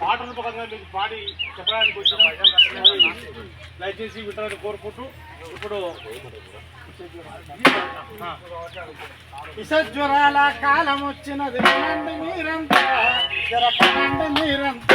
పాట రూపకంగా మీకు పాడి చెప్పడానికి వచ్చిన దయచేసి వింటారని కోరుకుంటూ ఇప్పుడు ఆ. విషజ్వరాల కాలం వచ్చినది వినండి మీరంతా జరపనండి మీరంతా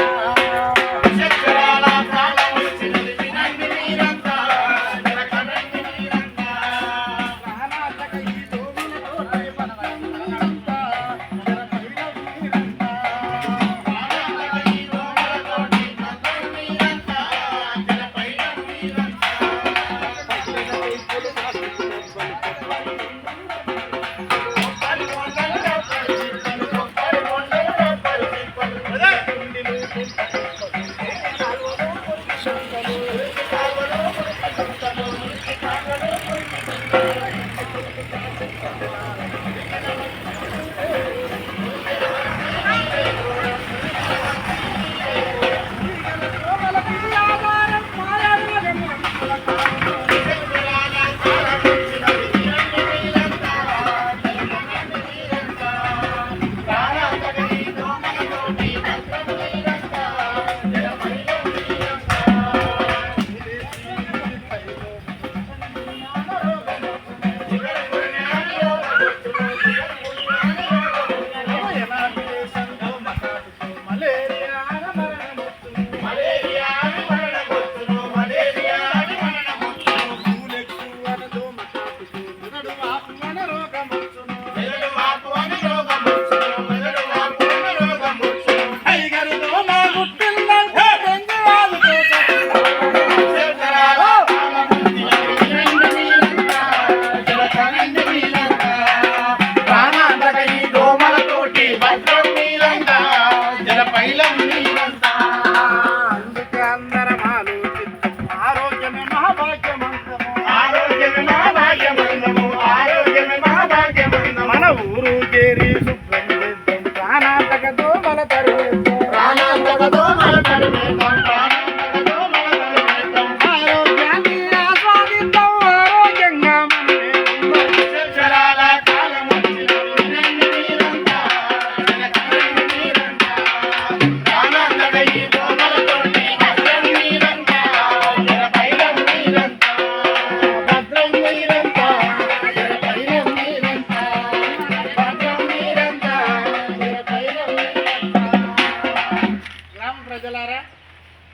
గ్రామ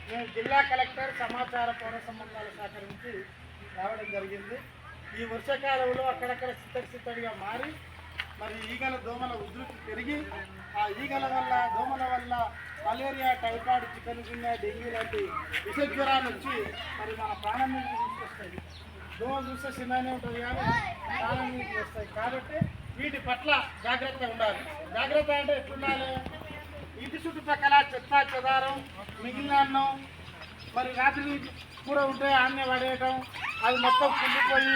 మేము జిల్లా కలెక్టర్ సమాచార పౌర సంబంధాల శాఖ నుంచి రావడం జరిగింది. ఈ వర్షాకాలంలో అక్కడక్కడ చిత్తడిగా మారి మరి ఈగల దోమల ఉధృతి పెరిగి ఆ ఈగల వల్ల దోమల వల్ల malaria typhoid chikungunya dengue లాంటి విష జ్వరాలు వచ్చి మరి మన ప్రాణం మీదకి తీసుకొస్తాయి. దోమలు చూస్తే చిన్ననే ఉంటుంది కానీ ప్రాణం మీదకి వస్తాయి. కాబట్టి వీటి పట్ల జాగ్రత్త ఉండాలి. జాగ్రత్త అంటే ఎట్లుండాలి? ఇంటి చుట్టుపక్కల చెత్త చెదారం మిగిలిన అన్నం మరి రాత్రి కూడా ఉంటే ఆన్నే పడేయటం అది మొత్తం కుళ్ళిపోయి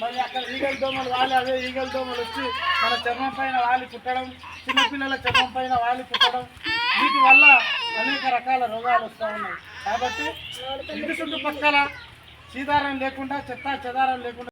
మరి అక్కడ ఈగల దోమలు వాలి అదే ఈగల దోమలు వచ్చి మన చర్మం పైన వాలి కుట్టడం చిన్నపిల్లల చర్మం పైన వాలి కుట్టడం. వీటి వల్ల అనేక రకాల రోగాలు వస్తూ ఉన్నాయి. కాబట్టి ఇంటి చుట్టుపక్కల సీదారం లేకుండా చెత్త చెదారం లేకుండా